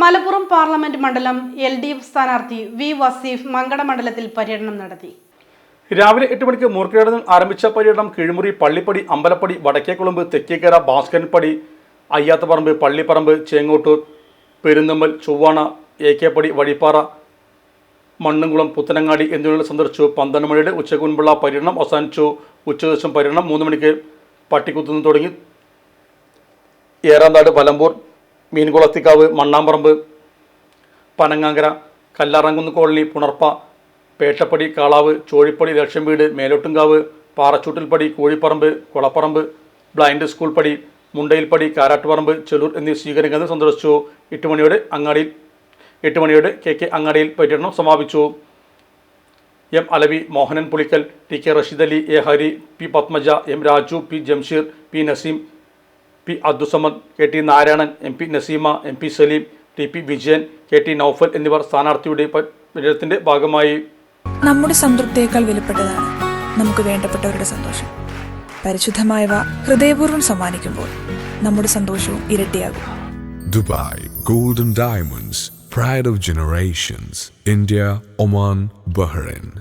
Malappuram parliament മണ്ഡലം L D F സ്ഥാനാർത്ഥി V Wasif Mankada മണ്ഡലത്തിൽ പര്യടനം നടത്തി. രാവിലെ എട്ട് മണിക്ക് മൂർക്കയുടെ നിന്ന് ആരംഭിച്ച പര്യടനം കിഴിമുറി പള്ളിപ്പടി അമ്പലപ്പടി വടക്കേക്കുളമ്പ് തെക്കേക്കര ഭാസ്കരൻപടി അയ്യാത്തപ്പറമ്പ് പള്ളിപ്പറമ്പ് ചേങ്ങോട്ടൂർ പെരുന്തമ്മൽ ചൊവ്വാണ എ കെ പടി വഴിപ്പാറ മണ്ണുംകുളം പുത്തനങ്ങാടി എന്നിവകൾ സന്ദർശിച്ചു. പന്ത്രണ്ട് മണിയുടെ ഉച്ചയ്ക്ക് മുൻപുള്ള പര്യടനം അവസാനിച്ചു. ഉച്ചദേശം പര്യടനം മൂന്ന് മണിക്ക് പട്ടിക്കുത്തുനിന്ന് തുടങ്ങി. ഏറാന്താട് Valambur മീൻകുളത്തിക്കാവ് മണ്ണാമ്പറമ്പ് Panangangara കല്ലാറങ്കുന്ന് colony Punarppa Pettappadi Kalavu Chozhippadi Lakshyam Veedu Melottumkavu പാറച്ചൂട്ടിൽപ്പടി Kozhiparamba Kulapparamba blind school Padi മുണ്ടയിൽപ്പടി കാരാട്ടുപറമ്പ് Chelur എന്നീ സ്വീകരിക്കുന്നത് സന്ദർശിച്ചു. എട്ട് മണിയോടെ അങ്ങാടിയിൽ എട്ട് മണിയോടെ കെ കെ അങ്ങാടിയിൽ പര്യടനം സമാപിച്ചു. M Alavi Mohanan Pulikkal T K Rasheed Ali A Hari P Padmaja M Raju P Jamsheer P Naseem P Abdussamad K T Narayanan M P Naseema M P Saleem T P Vijayan K T Noufal എന്നിവർ സ്ഥാനാർത്ഥിയുടെ പര്യടനത്തിന്റെ ഭാഗമായി. നമ്മുടെ സംതൃപ്തിയേക്കാൾ വിലപ്പെട്ടതാണ് നമുക്ക് വേണ്ടപ്പെട്ടവരുടെ സന്തോഷം. പരിശുദ്ധമായവ ഹൃദയപൂർവം സമ്മാനിക്കുമ്പോൾ നമ്മുടെ സന്തോഷവും ഇരട്ടിയാകും. Dubai golden diamonds pride of generations India Oman Bahrain.